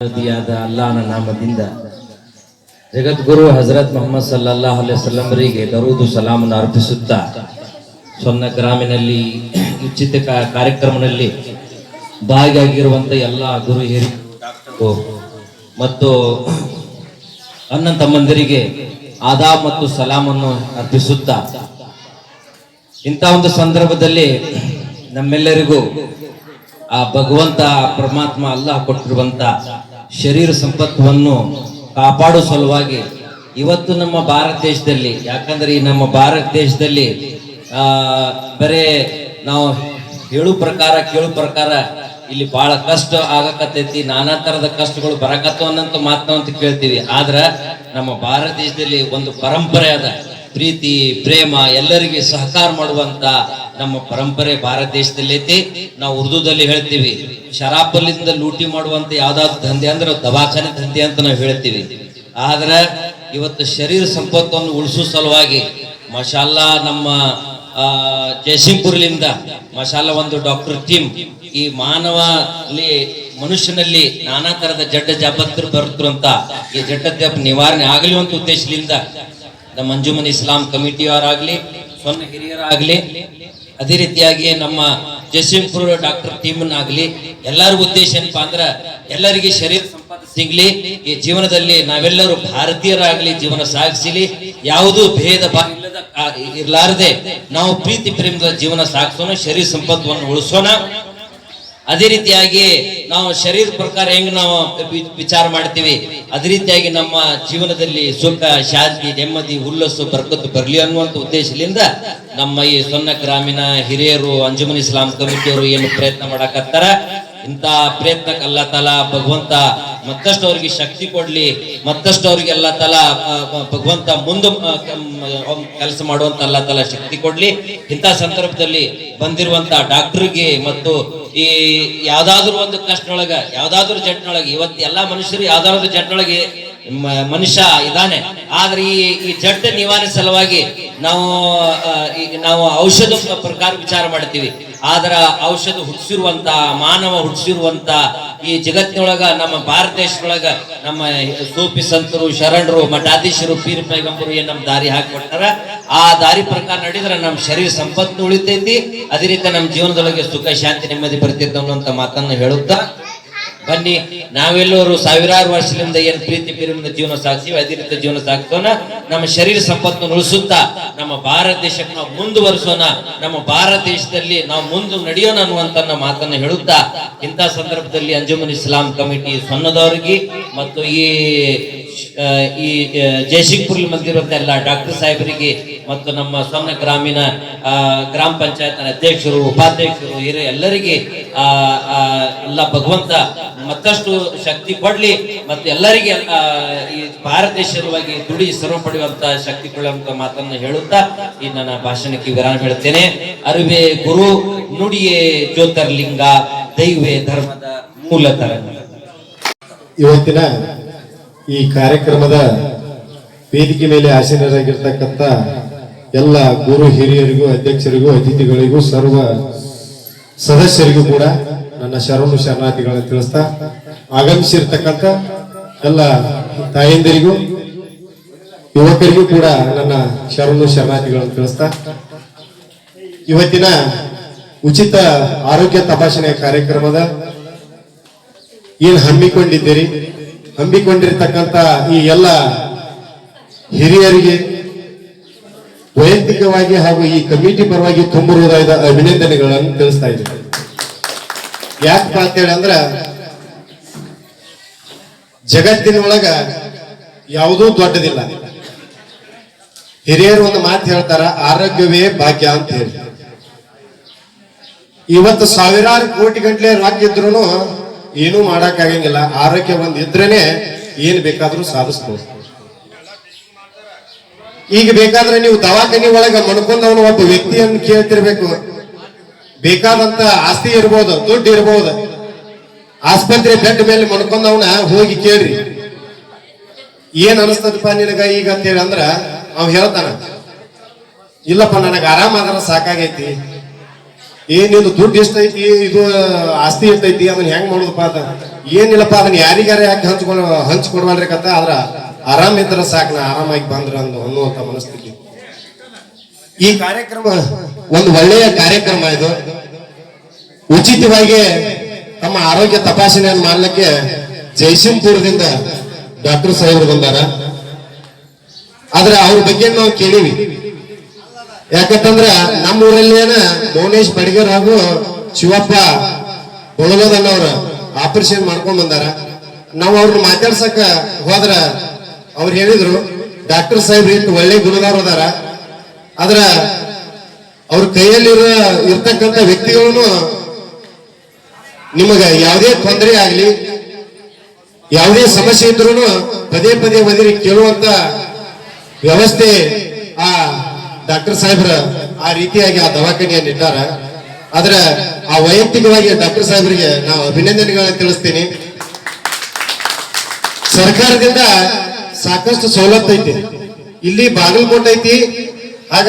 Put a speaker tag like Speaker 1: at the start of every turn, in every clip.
Speaker 1: ಆದ ಅಲ್ಲಾಹನ ನಾಮದಿಂದ ಜಗದ್ಗುರು ಹಜರತ್ ಮೊಹಮ್ಮದ್ ಸಲ್ಲಲ್ಲಾಹು ಅಲೈಹಿ ವಸಲ್ಲಮರಿಗೆ ದರೂದು ಸಲಾಮನ್ನು ಅರ್ಪಿಸುತ್ತಾ ಸೊನ್ನ ಗ್ರಾಮಿನಲ್ಲಿ ಉಚಿತ ಕಾರ್ಯಕ್ರಮದಲ್ಲಿ ಭಾಗಿಯಾಗಿರುವಂತ ಎಲ್ಲ ಗುರು ಹಿರಿ ಮತ್ತು ಅಣ್ಣ ತಮ್ಮಂದಿರಿಗೆ ಆದಾಬ್ ಮತ್ತು ಸಲಾಮನ್ನು ಅರ್ಪಿಸುತ್ತಾ ಇಂಥ ಒಂದು ಸಂದರ್ಭದಲ್ಲಿ ನಮ್ಮೆಲ್ಲರಿಗೂ ಆ ಭಗವಂತ ಪರಮಾತ್ಮ ಅಲ್ಲಾಹ ಕೊಟ್ಟಿರುವಂತ ಶರೀರ ಸಂಪತ್ತನ್ನು ಕಾಪಾಡುವ ಸಲುವಾಗಿ ಇವತ್ತು ನಮ್ಮ ಭಾರತ ದೇಶದಲ್ಲಿ, ಯಾಕಂದ್ರೆ ಈ ನಮ್ಮ ಭಾರತ ದೇಶದಲ್ಲಿ, ಆ, ಬರೇ ನಾವು ಹೇಳು ಪ್ರಕಾರ, ಕೇಳು ಪ್ರಕಾರ ಇಲ್ಲಿ ಬಹಳ ಕಷ್ಟ ಆಗಕತ್ತೈತಿ, ನಾನಾ ತರದ ಕಷ್ಟಗಳು ಬರಕತ್ತವ ಅನ್ನಂತ ಮಾತನಾವಂತ ಕೇಳ್ತೀವಿ. ಆದ್ರ ನಮ್ಮ ಭಾರತ ದೇಶದಲ್ಲಿ ಒಂದು ಪರಂಪರೆ ಅದ. ಪ್ರೀತಿ, ಪ್ರೇಮ, ಎಲ್ಲರಿಗೆ ಸಹಕಾರ ಮಾಡುವಂತ ನಮ್ಮ ಪರಂಪರೆ ಭಾರತ ದೇಶದಲ್ಲಿ ನಾವು ಉರ್ದುದಲ್ಲಿ ಹೇಳ್ತೀವಿ, ಶರಾಬಲ್ಲಿಂದ ಲೂಟಿ ಮಾಡುವಂತ ಯಾವ್ದಾದ್ರು ದಂಧೆ ಅಂದ್ರೆ ದವಾಖಾನೆ ದಂಧೆ ಅಂತ ನಾವು ಹೇಳ್ತೀವಿ. ಆದ್ರೆ ಇವತ್ತು ಶರೀರ ಸಂಪತ್ತನ್ನು ಉಳಿಸೋ ಸಲುವಾಗಿ ಮಶಾಲ ನಮ್ಮ ಜಯಸಿಂಗ್ಪುರ್ಲಿಂದ ಮಶಾಲ ಒಂದು ಡಾಕ್ಟರ್ ಟೀಮ್ ಈ ಮಾನವ ಮನುಷ್ಯನಲ್ಲಿ ನಾನಾ ತರದ ಜಡ್ಡ ಜಾಪತ್ರು ಅಂತ ಈ ಜಡ್ಡ ಜಾಪ ನಿವಾರಣೆ ಆಗಲಿ ಅಂತ ಉದ್ದೇಶದಿಂದ ನಮ್ಮ ಅಂಜುಮನ್ ಇಸ್ಲಾಂ ಕಮಿಟಿಯವರಾಗ್ಲಿ ಸೊನ್ನ ಹಿರಿಯರಾಗಲಿ, ಅದೇ ರೀತಿಯಾಗಿ ನಮ್ಮ ಜಸಿಂಪುರ ಡಾಕ್ಟರ್ ಟೀಮ್ನಾಗ್ಲಿ ಎಲ್ಲರ ಉದ್ದೇಶ ಏನಪ್ಪಾ ಅಂದ್ರ ಎಲ್ಲರಿಗೆ ಶರೀರ ಸಂಪತ್ತು ಸಿಗ್ಲಿ, ಈ ಜೀವನದಲ್ಲಿ ನಾವೆಲ್ಲರೂ ಭಾರತೀಯರಾಗ್ಲಿ ಜೀವನ ಸಾಗಿಸಲಿ, ಯಾವುದು ಭೇದ ಭಾವ ಇಲ್ಲದ ಇರ್ಲಾರದೆ ನಾವು ಪ್ರೀತಿ ಪ್ರೇಮದ ಜೀವನ ಸಾಗಿಸೋಣ, ಶರೀರ ಸಂಪತ್ತನ್ನು ಉಳಿಸೋಣ. ಅದೇ ರೀತಿಯಾಗಿ ನಾವು ಶರೀರ ಪ್ರಕಾರ ಹೆಂಗ್ ನಾವು ವಿಚಾರ ಮಾಡ್ತೀವಿ, ಅದೇ ರೀತಿಯಾಗಿ ನಮ್ಮ ಜೀವನದಲ್ಲಿ ಸುಖ, ಶಾಂತಿ, ನೆಮ್ಮದಿ ಹುಲ್ಲಸ್ಸು ಬರ್ಕತ್ತು ಬರಲಿ ಅನ್ನುವಂತ ಉದ್ದೇಶದಿಂದ ನಮ್ಮ ಈ ಸೊನ್ನ ಗ್ರಾಮೀಣ ಹಿರಿಯರು, ಅಂಜುಮನ್ ಇಸ್ಲಾಂ ಕಮಿಟಿಯವರು ಏನು ಪ್ರಯತ್ನ ಮಾಡಕತ್ತಾರ. ಇಂಥ ಪ್ರಯತ್ನಕ್ಕೆ ಅಲ್ಲ ತಲ ಭಗವಂತ ಮತ್ತಷ್ಟು ಅವ್ರಿಗೆ ಶಕ್ತಿ ಕೊಡ್ಲಿ ಮತ್ತಷ್ಟು ಅವ್ರಿಗೆ ಎಲ್ಲ ತಲ ಭಗವಂತ ಮುಂದೆ ಕೆಲಸ ಮಾಡುವಂತ ಅಲ್ಲ ತಲ ಶಕ್ತಿ ಕೊಡ್ಲಿ. ಇಂಥ ಸಂದರ್ಭದಲ್ಲಿ ಬಂದಿರುವಂತ ಡಾಕ್ಟರ್ಗೆ ಮತ್ತು ಈ ಯಾವ್ದಾದ್ರು ಒಂದು ಕಷ್ಟನೊಳಗ, ಯಾವ್ದಾದ್ರು ಜಟ್ನೊಳಗೆ ಇವತ್ತು ಎಲ್ಲಾ ಮನುಷ್ಯರು ಯಾವ್ದಾದ್ರು ಜಟ್ನೊಳಗೆ ಮನುಷ್ಯ ಇದಾನೆ ಆದ್ರೆ ಈ ಈ ಜಟ್ ನಿವಾರಣೆ ಸಲುವಾಗಿ ನಾವು ನಾವು ಔಷಧ ಪ್ರಕಾರ ವಿಚಾರ ಮಾಡ್ತೀವಿ. ಆದ್ರ ಔಷಧ ಹುಟ್ಟಿಸಿರುವಂತ, ಮಾನವ ಹುಟ್ಟಿಸಿರುವಂತ ಈ ಜಗತ್ತಿನೊಳಗ, ನಮ್ಮ ಭಾರತ ದೇಶದೊಳಗ ನಮ್ಮ ಸೂಫಿ ಸಂತರು, ಶರಣರು, ಮಠಾಧೀಶರು, ಪೀರ್ ಪೈಗಂಬರು ಏನ್ ನಮ್ ದಾರಿ ಹಾಕೊಟ್ಟಾರ ಆ ದಾರಿ ಪ್ರಕಾರ ನಡೆದ್ರೆ ನಮ್ಮ ಶರೀರ ಸಂಪತ್ತು ಉಳಿತೈತಿ. ಅದೇ ರೀತಿ ನಮ್ಮ ಜೀವನದೊಳಗೆ ಸುಖ, ಶಾಂತಿ, ನೆಮ್ಮದಿ ಬರ್ತಿದ್ದ ಅನ್ನುವಂತ ಮಾತನ್ನು ಹೇಳುತ್ತಾ ಬನ್ನಿ, ನಾವೆಲ್ಲರೂ ಸಾವಿರಾರು ವರ್ಷದಿಂದ ಏನ್ ಪ್ರೀತಿ ಪ್ರೇಮದ ಜೀವನ ಸಾಗಿಸಿವಿ ಅದೇ ರೀತಿ ಜೀವನ ಸಾಗಿಸೋಣ ನಮ್ಮ ಶರೀರ ಸಂಪತ್ತನ್ನು ಉಳಿಸುತ್ತಾ ನಮ್ಮ ಭಾರತ ದೇಶಕ್ಕೆ ನಾವು ಮುಂದುವರಿಸೋಣ, ನಮ್ಮ ಭಾರತ ದೇಶದಲ್ಲಿ ನಾವು ಮುಂದೆ ನಡೆಯೋಣ ಅನ್ನುವಂತ ಮಾತನ್ನ ಹೇಳುತ್ತಾ, ಇಂಥ ಸಂದರ್ಭದಲ್ಲಿ ಅಂಜುಮನ್ ಇಸ್ಲಾಂ ಕಮಿಟಿ ಸೊನ್ನದವ್ರಿಗೆ ಮತ್ತು ಈ ಈ ಜಯಸಿಂಗ್ಪುರ್ ಬಂದಿರುವಂತ ಎಲ್ಲ ಡಾಕ್ಟರ್ ಸಾಹೇಬರಿಗೆ ಮತ್ತು ನಮ್ಮ ಸೊನ್ನ ಗ್ರಾಮೀಣ ಗ್ರಾಮ ಪಂಚಾಯತ್ ಅಧ್ಯಕ್ಷರು, ಉಪಾಧ್ಯಕ್ಷರು, ಹಿರಿಯ ಎಲ್ಲರಿಗೆ ಎಲ್ಲ ಭಗವಂತ ಮತ್ತಷ್ಟು ಶಕ್ತಿ ಕೊಡ್ಲಿ ಮತ್ತು ಎಲ್ಲರಿಗೆ ಈ ಭಾರತ ದೇಶವಾಗಿ ದುಡಿ ಸರ್ವ ಪಡೆಯುವಂತ ಶಕ್ತಿ ಕೊಡುವಂತ ಮಾತನ್ನ ಹೇಳುತ್ತಾ ಈ ನನ್ನ ಭಾಷಣಕ್ಕೆ ವಿರಾಮ ಹೇಳ್ತೇನೆ. ಅರಿವೆ ಗುರು, ನುಡಿಯೇ ಜ್ಯೋತಿರ್ಲಿಂಗ, ದೈವೇ ಧರ್ಮದ ಮೂಲ
Speaker 2: ಇವತ್ತಿನ ಈ ಕಾರ್ಯಕ್ರಮದ ವೇದಿಕೆ ಮೇಲೆ ಆಸೀನರಾಗಿರ್ತಕ್ಕಂಥ ಎಲ್ಲ ಗುರು ಹಿರಿಯರಿಗೂ, ಅಧ್ಯಕ್ಷರಿಗೂ, ಅತಿಥಿಗಳಿಗೂ, ಸರ್ವ ಸದಸ್ಯರಿಗೂ ಕೂಡ ನನ್ನ ಶರಣು ಶರಣಾರ್ಥಿಗಳನ್ನು ತಿಳಿಸ್ತಾ, ಆಗಮಿಸಿರ್ತಕ್ಕಂಥ ಎಲ್ಲ ತಾಯಂದಿರಿಗೂ, ಯುವಕರಿಗೂ ಕೂಡ ನನ್ನ ಶರಣು ಶರಣಾರ್ಥಿಗಳನ್ನು ತಿಳಿಸ್ತಾ, ಇವತ್ತಿನ ಉಚಿತ ಆರೋಗ್ಯ ತಪಾಸಣೆ ಕಾರ್ಯಕ್ರಮದ ಏನ್ ಹಮ್ಮಿಕೊಂಡಿದ್ದೀರಿ? ಹಮ್ಮಿಕೊಂಡಿರ್ತಕ್ಕಂಥ ಈ ಎಲ್ಲ ಹಿರಿಯರಿಗೆ ವೈಯಕ್ತಿಕವಾಗಿ ಹಾಗೂ ಈ ಕಮಿಟಿ ಪರವಾಗಿ ತುಂಬಿರುವುದಾದ ಅಭಿನಂದನೆಗಳನ್ನು ತಿಳಿಸ್ತಾ ಇದ್ದೀನಿ. ಯಾಕಪ್ಪ ಅಂತೇಳಿ ಅಂದ್ರ ಜಗತ್ತಿನೊಳಗ ಯಾವುದೂ ದೊಡ್ಡದಿಲ್ಲ. ಹಿರಿಯರು ಒಂದು ಮಾತು ಹೇಳ್ತಾರ, ಆರೋಗ್ಯವೇ ಭಾಗ್ಯ ಅಂತ ಹೇಳಿ. ಇವತ್ತು ಸಾವಿರಾರು ಕೋಟಿ ಗಂಟ್ಲೆ ರೊಕ್ಕ ಇದ್ರು ಏನೂ ಮಾಡಕ್ಕಾಗಂಗಿಲ್ಲ ಆರೋಗ್ಯ ಒಂದು ಇದ್ರೇನೆ ಏನ್ ಬೇಕಾದ್ರೂ ಸಾಧಿಸ್ಬೋದು. ಈಗ ಬೇಕಾದ್ರೆ ನೀವು ದವಾಖಾನೆ ಒಳಗ ಮಣ್ಕೊಂಡವನು ಒಬ್ಬ ವ್ಯಕ್ತಿಯನ್ನು ಕೇಳ್ತಿರ್ಬೇಕು. ಬೇಕಾದಂತ ಆಸ್ತಿ ಇರ್ಬೋದು, ದುಡ್ಡು ಇರ್ಬೋದು. ಆಸ್ಪತ್ರೆ ಬೆಡ್ ಮೇಲೆ ಮಣ್ಕೊಂಡವನ ಹೋಗಿ ಕೇಳ್ರಿ. ಏನ್ ಅನಿಸ್ತದಪ್ಪ ನಿನಗ ಈಗ ಅಂತೇಳಿ ಅಂದ್ರ ಅವ್ ಹೇಳ್ತಾನ, ಇಲ್ಲಪ್ಪ, ನನಗ ಆರಾಮಾದ್ರ ಸಾಕಾಗೈತಿ. ಏನಿದು ದುಡ್ಡು ಎಷ್ಟೈತಿ? ಇದು ಆಸ್ತಿ ಇರ್ತೈತಿ, ಅದನ್ನ ಹೆಂಗ್ ಮಾಡುದಪ್ಪ ಅದ ಏನಿಲ್ಲಪ್ಪ, ಅದನ್ನ ಯಾರಿಗಾರ ಯಾಕೆ ಹಂಚ್ಕೊಳ, ಹಂಚ್ಕೊಡ್ವಲ್ರಿ ಕತ್ತ ಆದ್ರ ಆರಾಮ್ ಇದ್ರ ಸಾಕು, ನಾ ಆರಾಮಾಗಿ ಬಂದ್ರ ಅಂದು ಅನ್ನುವಂತ ಮನಸ್ಥಿತಿ. ಈ ಕಾರ್ಯಕ್ರಮ ಒಂದು ಒಳ್ಳೆಯ ಕಾರ್ಯಕ್ರಮ ಇದು. ಉಚಿತವಾಗಿ ತಮ್ಮ ಆರೋಗ್ಯ ತಪಾಸಣೆಯನ್ನು ಮಾಡಲಿಕ್ಕೆ ಜೈಸಿಂಪುರದಿಂದ ಡಾಕ್ಟರ್ ಸಾಹೇಬ್ರು ಬಂದಾರ. ಆದ್ರೆ ಅವ್ರ ಬಗ್ಗೆ ನಾವು ಕೇಳಿವಿ. ಯಾಕಂತಂದ್ರ ನಮ್ಮ ಊರಲ್ಲೇನ ಭುವನೇಶ್ ಬಡಿಗರ್ ಹಾಗೂ ಶಿವಪ್ಪ ಒಳಗೋದನ್ನವ್ರ ಆಪರೇಷನ್ ಮಾಡ್ಕೊಂಡ್ ಬಂದಾರ. ನಾವು ಅವ್ರನ್ನ ಮಾತಾಡ್ಸಕ ಹೋದ್ರ ಅವ್ರು ಹೇಳಿದ್ರು, ಡಾಕ್ಟರ್ ಸಾಹೇಬ್ ಇಂತ ಒಳ್ಳೆ ಗುಣದವ್ರು ಅದಾರ. ಆದ್ರ ಅವ್ರ ಕೈಯಲ್ಲಿರೋ ಇರ್ತಕ್ಕಂಥ ವ್ಯಕ್ತಿಗಳನ್ನು ನಿಮಗ ಯಾವುದೇ ತೊಂದರೆ ಆಗ್ಲಿ, ಯಾವುದೇ ಸಮಸ್ಯೆ ಇದ್ರೂ ಪದೇ ಪದೇ ಬದಿರಿ ಕೇಳುವಂತ ವ್ಯವಸ್ಥೆ ಆ ಡಾಕ್ಟರ್ ಸಾಹೇಬ್ರ ಆ ರೀತಿಯಾಗಿ ಆ ದವಾಖಾನೆಯನ್ನು ಇಟ್ಟಾರ. ಆದ್ರ ಆ ವೈಯಕ್ತಿಕವಾಗಿ ಡಾಕ್ಟರ್ ಸಾಹೇಬ್ರಿಗೆ ನಾವು ಅಭಿನಂದನೆಗಳನ್ನ ತಿಳಿಸ್ತೀನಿ. ಸರ್ಕಾರದಿಂದ ಸಾಕಷ್ಟು ಸವಲತ್ತು ಐತಿ. ಇಲ್ಲಿ ಬಾಗಲಕೋಟೆ ಐತಿ. ಆಗ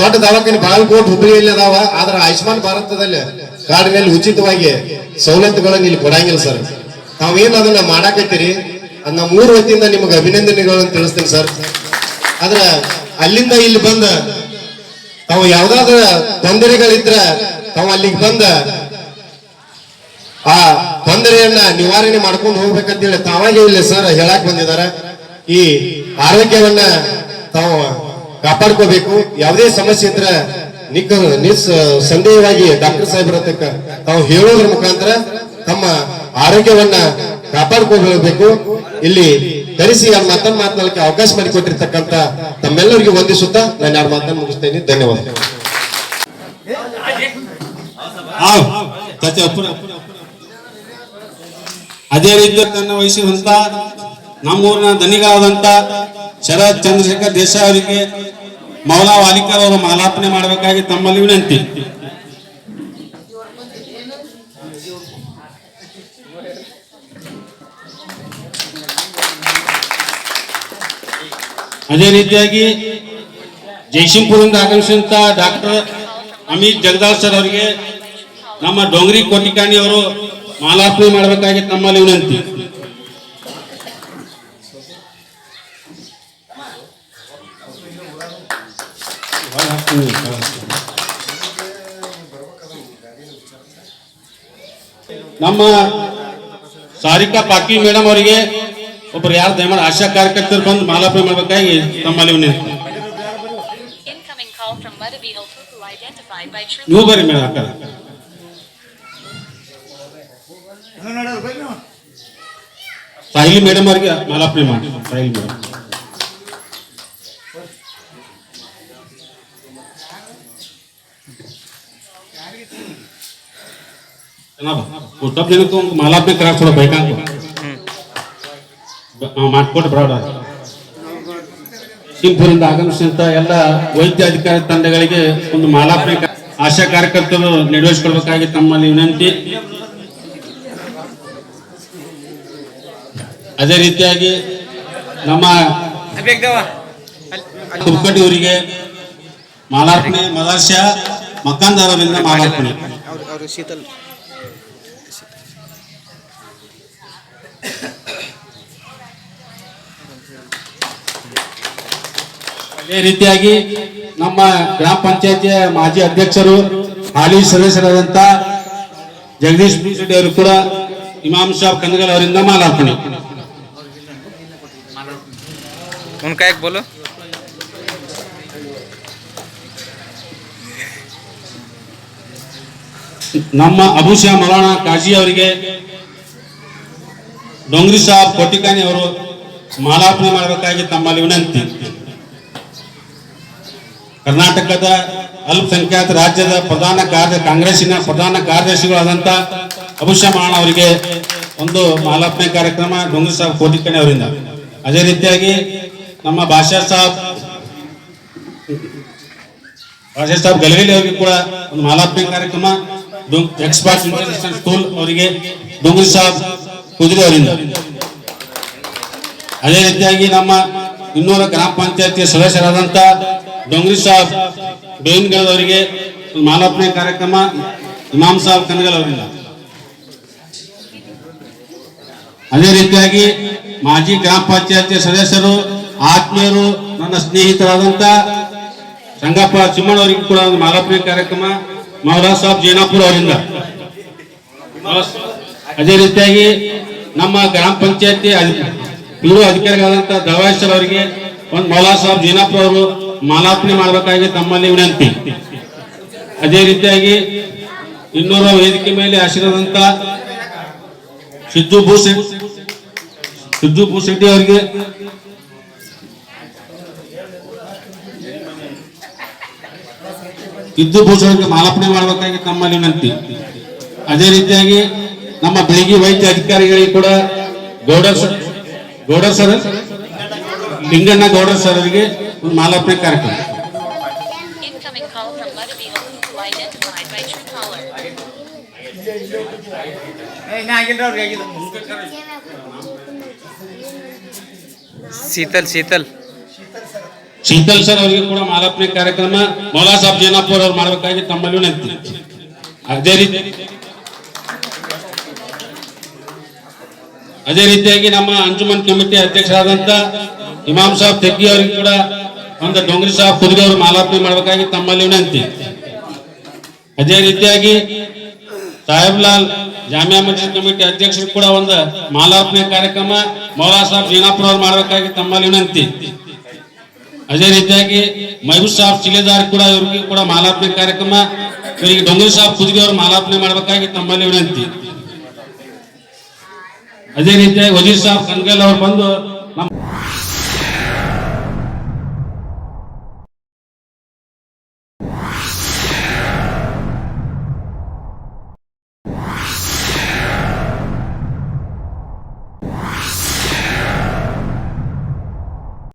Speaker 2: ದೊಡ್ಡ ದವಾಖಾನೆ ಬಾಗಲಕೋಟೆ ಹುಬ್ಬಳ್ಳಿಯಲ್ಲಿ ಅದಾವ. ಆದ್ರೆ ಆಯುಷ್ಮಾನ್ ಭಾರತದಲ್ಲಿ ಕಾರ್ಡಿನಲ್ಲಿ ಉಚಿತವಾಗಿ ಸವಲತ್ತುಗಳನ್ನ ಇಲ್ಲಿ ಕೊಡಂಗಿಲ್ಲ ಸರ್. ನಾವೇನು ಅದನ್ನ ಮಾಡಾಕತ್ತೀರಿ? ಅದನ್ನ ಮೂರು ವತಿಯಿಂದ ನಿಮಗೆ ಅಭಿನಂದನೆಗಳನ್ನು ತಿಳಿಸ್ತೇನೆ ಸರ್. ಆದ್ರ ಅಲ್ಲಿಂದ ಇಲ್ಲಿ ಬಂದ ತಾವು ಯಾವ್ದಾದ್ರ ತೊಂದರೆಗಳಿದ್ರ ತಾವು ಅಲ್ಲಿಗೆ ಬಂದ ಆ ತೊಂದರೆಯನ್ನ ನಿವಾರಣೆ ಮಾಡ್ಕೊಂಡು ಹೋಗ್ಬೇಕಂತೇಳಿ ತಾವಾಗೆ ಇಲ್ಲಿ ಸರ್ ಹೇಳಕ್ ಬಂದಿದಾರ ಈ ಆರೋಗ್ಯವನ್ನ ತಾವು ಕಾಪಾಡ್ಕೋಬೇಕು. ಯಾವುದೇ ಸಮಸ್ಯೆ ಇದ್ರ ನಿಕ್ ನಿಸ್ ಸಂದೇಹವಾಗಿ ಡಾಕ್ಟರ್ ಸಾಹೇಬ್ರ ತಾವು ಹೇಳೋದ್ರ ಮುಖಾಂತರ ತಮ್ಮ ಆರೋಗ್ಯವನ್ನ ಕಾಪಾಡ್ಕೋಬೇಕು. ಇಲ್ಲಿ ಕರೆಸಿ ಯಾರು ಮಾತನ್ನ ಮಾತನಾಡಕ್ಕೆ ಅವಕಾಶ ಮಾಡಿಕೊಟ್ಟಿರ್ತಕ್ಕಂತ ತಮ್ಮೆಲ್ಲರಿಗೂ ವಂದಿಸುತ್ತಾ ನಾನು ಯಾರು ಮಾತನ್ನು ಮುಗಿಸ್ತೇನೆ. ಧನ್ಯವಾದ
Speaker 3: ಆವ್ ಚಾಚಾ ಅದೇ ರೀತಿ ತನ್ನ ವಹಿಸಿದಂತ ನಮ್ಮೂರಿನ ಧನಿಗಳಾದಂತ ಶರತ್ ಚಂದ್ರಶೇಖರ್ ದೇಸಾಯಿ ಅವರಿಗೆ ಮೌಲಾ ವಾಲಿಕರ್ ಅವರು ಮಾಲಾರ್ಪಣೆ ಮಾಡಬೇಕಾಗಿ ತಮ್ಮಲ್ಲಿ ವಿನಂತಿ. ಅದೇ ರೀತಿಯಾಗಿ ಜೈಸಿಂಪುರದಿಂದ ಆಗಮಿಸಿದಂತ ಡಾಕ್ಟರ್ ಅಮಿತ್ ಜಗದಾಳ್ ಸರ್ ಅವರಿಗೆ ನಮ್ಮ ಡೋಂಗ್ರಿ ಕೋಟಿಕಾಣಿ ಅವರು ಮಾಲಾರ್ಪಣೆ ಮಾಡಬೇಕಾಗಿ ತಮ್ಮಲ್ಲಿ ವಿನಂತಿ. ನಮ್ಮ ಸಾರಿಕಾ ಪಾಟೀಲ್ ಮೇಡಮ್ ಅವರಿಗೆ ಒಬ್ಬರು ಯಾರು ದಯಮಾಡಿ ಆಶಾ ಕಾರ್ಯಕರ್ತರು ಬಂದು ಮಾಲಾರ್ಪಣೆ ಮಾಡಬೇಕಾಗಿ ತಮ್ಮಲ್ಲಿ ವಿನಂತಿ
Speaker 4: Incoming call from Mudabee Hupu identified by True.
Speaker 3: ನೀವು ಬರ್ರಿ ಮೇಡಮ್ ಅಕ್ಕ ಸಾಹಿಲಿ ಮೇಡಮ್ ಅವರಿಗೆ ಮಾಲಾರ್ಪಣೆ ಮಾಡಿ ಸಾಹಿಲಿ ಮೇಡಮ್ जनाब वो तब देने को माला पे करा थोड़ा बैठा ಮಾಡ್ಕೊಟ್ಟು ಬ್ರಾಡ ಸಿಂಪುರಿಂದ ಆಗಮಿಸಿದಂತ ಎಲ್ಲ ವೈದ್ಯ ಅಧಿಕಾರಿ ತಂಡಗಳಿಗೆ ಒಂದು ಮಾಲಾರ್ಪಣೆ ಕ- ಆಶಾ ಕಾರ್ಯಕರ್ತರು ನಿರ್ವಹಿಸಿಕೊಳ್ಬೇಕಾಗಿ ತಮ್ಮಲ್ಲಿ ವಿನಂತಿ ಅದೇ ರೀತಿಯಾಗಿ ನಮ್ಮ ಕುರ್ಕಟಿ ಅವರಿಗೆ ಮಾಲಾರ್ಪಣೆ ಮದರ್ಶಾ ಮಕಾಂದಾರ್ ಅವರಿಂದ ಮಾಲಾರ್ಪಣೆ ಅದೇ ರೀತಿಯಾಗಿ ನಮ್ಮ ಗ್ರಾಮ ಪಂಚಾಯತಿಯ ಮಾಜಿ ಅಧ್ಯಕ್ಷರು ಹಾಲಿ ಸದಸ್ಯರಾದಂತ ಜಗದೀಶ್ ಶೆಟ್ಟಿ ಅವರು ಕೂಡ ಇಮಾಮ್ ಶಾಬ್ ಕಂದಗಲ್ ಅವರಿಂದ ಮಾಲಾರ್ಪಣೆ.
Speaker 5: ಬೋಲು?
Speaker 3: ನಮ್ಮ ಅಬುಶ್ಯಾ ಮರಾಣ ಕಾಜಿ ಅವರಿಗೆ ಡೊಂಗ್ರಿ ಸಾಬ್ ಕೋಟಿಕಾನಿ ಅವರು. ಮಾಲಾರ್ಪಣೆ ಮಾಡಬೇಕಾಗಿ ತಮ್ಮಲ್ಲಿ ವಿನಂತಿ. ಕರ್ನಾಟಕದ ಅಲ್ಪಸಂಖ್ಯಾತ ರಾಜ್ಯದ ಪ್ರಧಾನ ಕಾರ್ಯ ಕಾಂಗ್ರೆಸ್ಸಿನ ಪ್ರಧಾನ ಕಾರ್ಯದರ್ಶಿಗಳಾದಂತ ಅಬುಷಾ ಮಾಣ ಅವರಿಗೆ ಒಂದು ಮಾಲಾರ್ಪಣೆ ಕಾರ್ಯಕ್ರಮ ಡೊಂಗ್ರಿ ಸಾಬ್ ಕೋಟಿಕಾಣಿ ಅವರಿಂದ. ಅದೇ ರೀತಿಯಾಗಿ ನಮ್ಮ ಭಾಷಾ ಸಾಬ್ ಭಾಷಾ ಸಾಬ್ ಗಲಗಲಿ ಅವರಿಗೆ ಕೂಡ ಒಂದು ಮಾಲಾರ್ಪಣೆ ಕಾರ್ಯಕ್ರಮ ಎಕ್ಸ್ಪರ್ಟ್ ಇಂಟರ್ನ್ಯಾಷನಲ್ ಸ್ಕೂಲ್ ಅವರಿಗೆ ಡೊಂಗ್ರಿ ಸಾಬ್ ಕುದುರೆ ಅವರಿಂದ ಅದೇ ರೀತಿಯಾಗಿ ನಮ್ಮ ಇನ್ನೂರ ಗ್ರಾಮ ಪಂಚಾಯತಿ ಸದಸ್ಯರಾದಂತ ಡೊಂಗ್ರಿ ಸಾಬ್ ಅವರಿಗೆ ಮಾಲಾರ್ಪಣೆ ಕಾರ್ಯಕ್ರಮ ಇಮಾಮ್ ಸಾಬ್ ಕನಗಲ್ ಅವರಿಂದ ಅದೇ ರೀತಿಯಾಗಿ ಮಾಜಿ ಗ್ರಾಮ ಪಂಚಾಯತಿ ಸದಸ್ಯರು, ಆತ್ಮೀಯರು, ನನ್ನ ಸ್ನೇಹಿತರಾದಂತ ಸಂಗಪ್ಪ ಚಿಮ್ಮಣ್ಣ ಅವರಿಗೂ ಕೂಡ ಒಂದು ಮಾಲಾರ್ಪಣೆ ಕಾರ್ಯಕ್ರಮ ಮೌಲಾ ಸಾಬ್ ಜೇನಾಪುರ ಅವರಿಂದ. ಅದೇ ರೀತಿಯಾಗಿ ನಮ್ಮ ಗ್ರಾಮ ಪಂಚಾಯತಿ ಇವರು ಅಧಿಕಾರಿಗಳಾದಂತಹ ದವಾಯಿಸರ್ ಅವರಿಗೆ ಒಂದು ಮೌಲಾ ಸಾಹೇಬ್ ಜೀನಾಪುರ ಅವರು ಮಾಲಾರ್ಪಣೆ ಮಾಡಬೇಕಾಗಿ ತಮ್ಮಲ್ಲಿ ವಿನಂತಿ. ಅದೇ ರೀತಿಯಾಗಿ ಇನ್ನೂರ ವೇದಿಕೆ ಮೇಲೆ ಹಸಿರಾದಂತ ಸಿದ್ದು ಭೂಷಣ್ ಸಿದ್ದು ಭೂಶೆಟ್ಟಿ ಅವರಿಗೆ ಸಿದ್ದು ಭೂಷಣ್ಗೆ ಮಾಲಾರ್ಪಣೆ ಮಾಡಬೇಕಾಗಿ ತಮ್ಮಲ್ಲಿ ವಿನಂತಿ. ಅದೇ ರೀತಿಯಾಗಿ ನಮ್ಮ ಬೆಳಗ್ಗೆ ವೈದ್ಯ ಅಧಿಕಾರಿಗಳಿಗೆ ಕೂಡ Gowda sir Gowda sir Linganna Gowdar sir ಅವರಿಗೆ ಒಂದು ಮಾಲಾರ್ಪಣೆ ಕಾರ್ಯಕ್ರಮ.
Speaker 5: ಶೀತಲ್ ಶೀತಲ್.
Speaker 3: ಶೀತಲ್ ಸರ್ ಅವರಿಗೆ ಕೂಡ ಮಾಲಾರ್ಪಣೆ ಕಾರ್ಯಕ್ರಮ. ಮೌಲಾ ಸಾಬ್ ಜೇನಾಪುರ್ ಅವ್ರು ಮಾಡಬೇಕಾಗಿ ತಮ್ಮಲ್ಲಿ ಅದೇ ರೀತಿ ಅದೇ ರೀತಿಯಾಗಿ ನಮ್ಮ ಅಂಜುಮನ್ ಕಮಿಟಿ ಅಧ್ಯಕ್ಷರಾದಂತ ಇಮಾಮ್ ಸಾಬ್ ತೆಗ್ಗಿ ಅವರಿಗೆ ಕೂಡ ಒಂದು ಡೊಂಗ್ರಿ ಸಾಬ್ ಕುದುರೆ ಅವರು ಮಾಲಾರ್ಪಣೆ ಮಾಡಬೇಕಾಗಿ ತಮ್ಮಲ್ಲಿ ವಿನಂತಿ. ಅದೇ ರೀತಿಯಾಗಿ ಸಾಹೇಬ್ಲಾಲ್ ಜಾಮಿಯಾ ಮಸ್ಜಿದ್ ಕಮಿಟಿ ಅಧ್ಯಕ್ಷರು ಕೂಡ ಒಂದು ಮಾಲಾರ್ಪಣೆ ಕಾರ್ಯಕ್ರಮ ಮೌಲಾ ಸಾಬ್ ಜೀನಾಪುರ ಅವರು ಮಾಡಬೇಕಾಗಿ ತಮ್ಮಲ್ಲಿ ವಿನಂತಿ. ಅದೇ ರೀತಿಯಾಗಿ ಮಹಬೂಬ್ ಸಾಬ್ ಚಿಲೆದಾರ್ ಕೂಡ ಇವರಿಗೆ ಕೂಡ ಮಾಲಾರ್ಪಣೆ ಕಾರ್ಯಕ್ರಮ, ಇವರಿಗೆ ಡೊಂಗ್ರಿ ಸಾಹ್ ಕುದುರೆ ಅವರು ಮಾಲಾರ್ಪಣೆ ಮಾಡಬೇಕಾಗಿ ತಮ್ಮಲ್ಲಿ ವಿನಂತಿ. ಅದೇ ರೀತಿಯಾಗಿ ವಜೀರ್ ಸಾಹೇಬ್ ಕನ್ಗಲ್ ಅವರು ಬಂದು ನಮ್ಮ